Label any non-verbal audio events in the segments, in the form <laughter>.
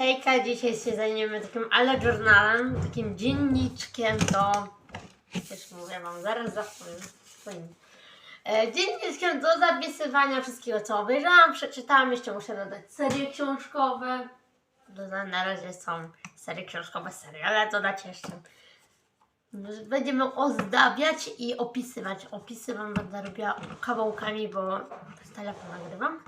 Hejka, dzisiaj się zajmiemy takim ale journalem, takim dzienniczkiem do... Też mówię wam, zaraz swoim. E, dzienniczkiem do zapisywania wszystkiego, co obejrzałam, przeczytałam, jeszcze muszę dodać serie książkowe. Na razie są serie książkowe, seriale, dodać jeszcze. Będziemy ozdabiać i opisywać. Opisy wam będę robiła kawałkami, bo z telefonu nagrywam.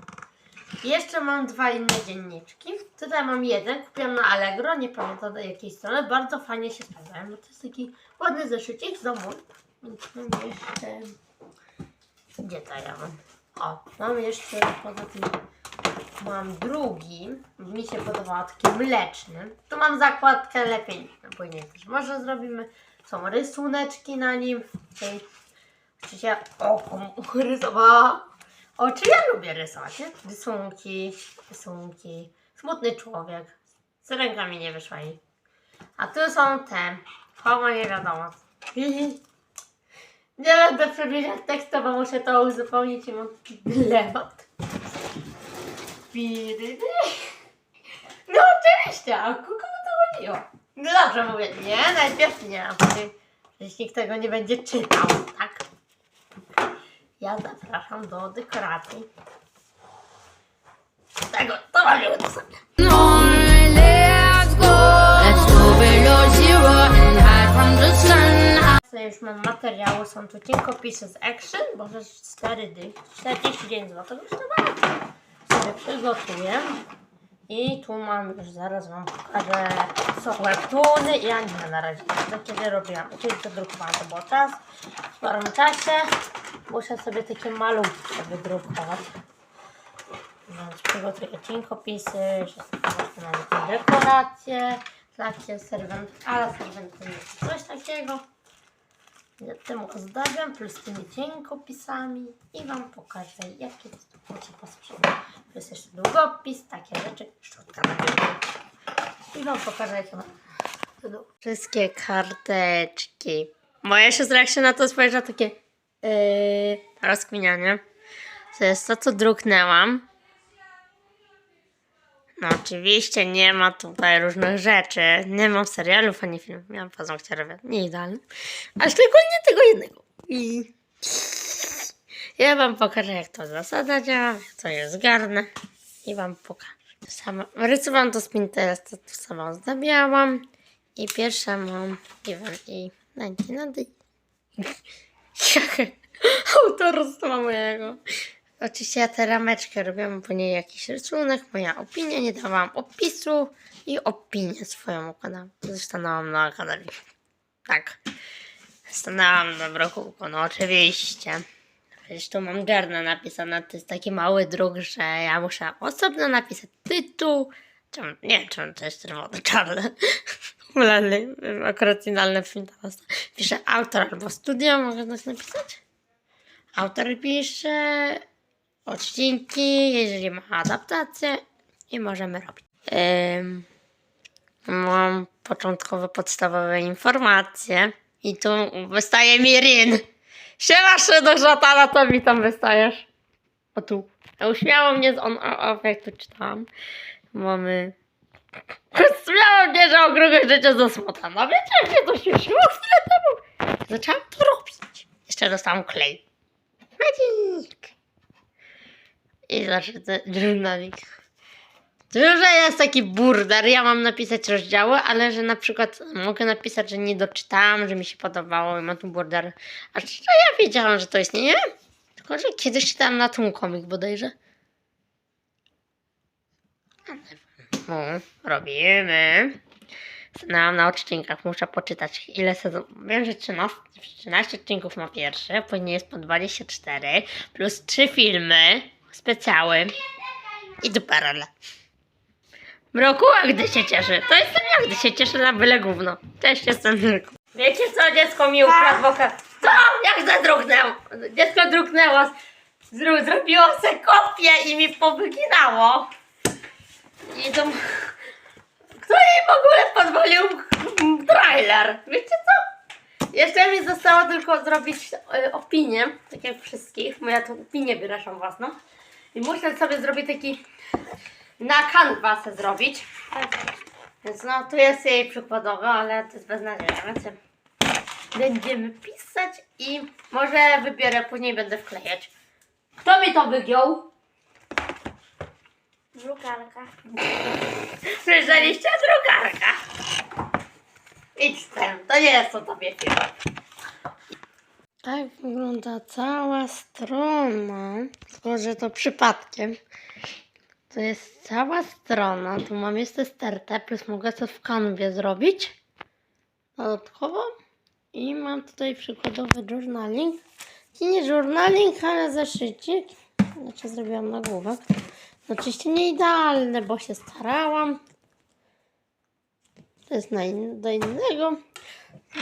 Jeszcze mam dwa inne dzienniczki. Tutaj mam jeden, kupiłam na Allegro, nie pamiętam do jakiej strony. Bardzo fajnie się sprawdzają, bo to jest taki ładny zeszycik z domu. Mam jeszcze... Gdzie to ja mam? O, mam jeszcze poza tym... Mam drugi, mi się podobał taki mleczny. Tu mam zakładkę lepiej, no później też może zrobimy. Są rysuneczki na nim. Oczywiście oko rysowała. O, czy ja lubię rysować, nie? Rysunki, rysunki. Smutny człowiek. Z rękami nie wyszła jej. A tu są te. Chowa nie wiadomo. <laughs> Nie będę przewijać tekstu, bo muszę to uzupełnić i mam. Piry. No oczywiście, a kogo to chodziło? No dobrze mówię, nie, najpierw nie, jeśli nikt tego nie będzie czytał? Ja zapraszam do dekoracji. Tego, to mamy sobie. Tutaj już mam materiały, są tu cienkopisy z Action, bo to jest 4 dych, 49 zł kosztowały. Sobie przygotuję. I tu mam, już zaraz wam pokażę, są webtoony i anime na razie. To kiedy robiłam, czyli to drukowałam, to było czas. W sporym czasie muszę sobie takie malutkie wydrukować. Więc przygotuję cienkopisy, na dekoracje, takie serwent, ale serwent to jest coś takiego. Tym ozdabiam, plus tymi cienkopisami i Wam pokażę, jakie to macie posprzątać. Plus jeszcze długopis, takie rzeczy, szczotka. I Wam pokażę, jakie mam. Wszystkie karteczki. Moja siostra jak się na to spojrzała, takie yy, rozkminianie. To jest to, co druknęłam. No oczywiście nie ma tutaj różnych rzeczy. Nie mam serialów ani filmów. Miałam paznokcie robię. Nie idealny. Ale szczególnie tego jednego. I ja wam pokażę jak to zasada działa, to jest zgarnę. I wam pokażę. Sama, rysowałam to z Pinteresta, to sama zdabiałam. I pierwsza mam Iwan i Nancy Nady. <laughs> Autorstwa mojego. Oczywiście ja tę rameczkę robiłam po niej jakiś rysunek, moja opinia, nie dawałam opisu i opinię swoją kanału. Stanęłam na kanale. Tak. Stanęłam na brokułku, no oczywiście. Przecież tu mam journal napisane, to jest taki mały druk, że ja muszę osobno napisać tytuł. Czemu, nie wiem, czemu to jest. Ulany, <laughs> akurat finalny film teraz. Autor albo studio, mogę coś napisać? Autor pisze odcinki, jeżeli ma adaptację i możemy robić. Mam początkowe, podstawowe informacje i tu wystaje mi Rin. Siema, do szatana, to mi tam wystajesz. O tu. Uśmiało mnie, z on, o, o, jak tu czytałam. Mamy... Śmiało mnie, że okrągłe życie zasmutana. Wiecie, jak mnie to śmieszyło chwilę temu? Zaczęłam to robić. Jeszcze dostałam klej. Magic. I to journaling. To że jest taki burder, ja mam napisać rozdziały, ale że na przykład mogę napisać, że nie doczytałam, że mi się podobało i mam tu burder. A szczerze ja wiedziałam, że to istnieje. Tylko, że kiedyś czytałam na tym komik bodajże. No, robimy. Stanęłam na odcinkach, muszę poczytać ile sezonów. Wiem, że 13, 13 odcinków ma pierwszy, później jest po 24, plus 3 filmy, specjały i duperele. Mrokuła, gdy się cieszy. To jestem ja, gdy się cieszę na byle gówno. Cześć, jestem Mroku. Wiecie co, dziecko mi ukradł boka. Co? Jak zadruknęło? Dziecko druknęło. Zro, zrobiło se kopię i mi powyginało. I to... Kto jej w ogóle pozwolił trailer? Wiecie co? Jeszcze mi zostało tylko zrobić e, opinię, tak jak wszystkich, bo ja tą opinię wyrażam własną. I muszę sobie zrobić taki na kanwasę zrobić. Więc no, tu jest jej przykładowo, ale to jest beznadziejne, więc będziemy pisać i może wybiorę, później będę wklejać. Kto mi to wygiął? Drukarka. Słyszeliście? Drukarka. Idź tym, to nie jest o tobie film. Tak wygląda cała strona. Że to przypadkiem. To jest cała strona. Tu mam jeszcze stertę, plus mogę to w kanwie zrobić. Dodatkowo. I mam tutaj przykładowy journaling. I nie journaling, ale zeszycik. Znaczy zrobiłam nagłówek. Oczywiście nie idealne, bo się starałam. To jest na in, do innego.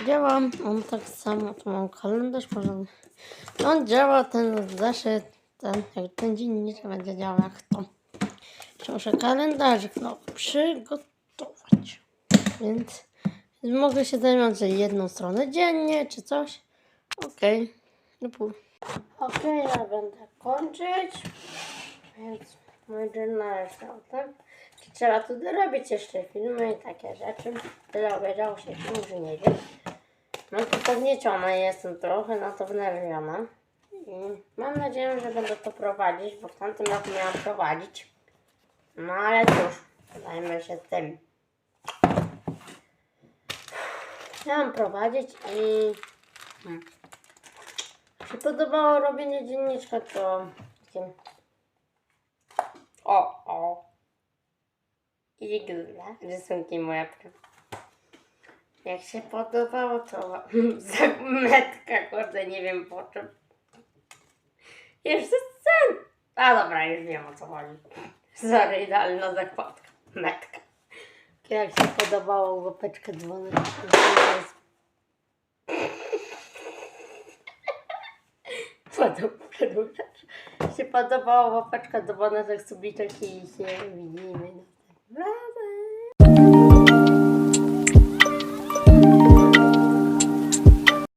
Działa on tak samo. Tu mam kalendarz porządny. On działa, ten zeszyt, ten, jak ten dzienniczek będzie działał jak to. Jeszcze Muszę kalendarzyk no, przygotować. Więc, mogę się że jedną stronę dziennie, czy coś. Okej. No pół. Okej, ja będę kończyć. Więc mój stał, tak? Trzeba tu dorobić jeszcze filmy i takie rzeczy? Tyle obejrzało się film, że nie wiem. Mam tu podniecione, jestem trochę na to wnerwiona. I mam nadzieję, że będę to prowadzić, bo w tamtym roku miałam prowadzić. No ale cóż, zajmę się tym. Miałam prowadzić i... Hmm. Się podobało robienie dzienniczka, to... O, o. Igla. Rysunki moja prawa. Jak się podobało, to <laughs> zagmetka, kurde, nie wiem po czym. Jeszcze scen. A dobra, już wiem o co chodzi. Sorry, idealna zakładka. Metka. Jak się podobało łapeczkę dzwoneczka. Podoba, się podobało łapeczka dzwoneczek, subiczek i się widzimy.